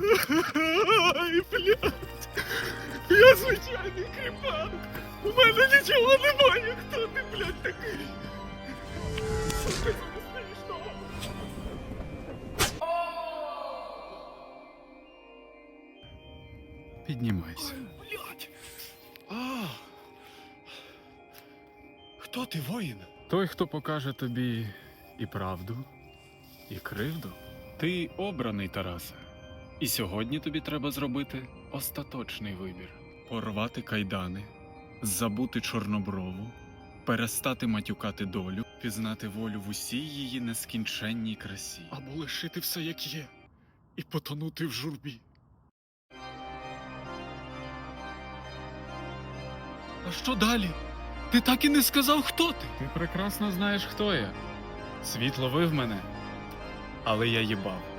Ай, блядь. Я звичайний кріпак. У мене нічого немає. Хто ти, блядь, такий? Піднімайся. Блядь. А. Хто ти, воїн? Той, хто покаже тобі і правду, і кривду. Ти обраний, Тарасе. І сьогодні тобі треба зробити остаточний вибір: порвати кайдани, забути чорноброву, перестати матюкати долю, пізнати волю в усій її нескінченній красі. Або лишити все як є і потонути в журбі. А що далі? Ти так і не сказав, хто ти? Ти прекрасно знаєш, хто я. Світ ловив мене, але я їбав.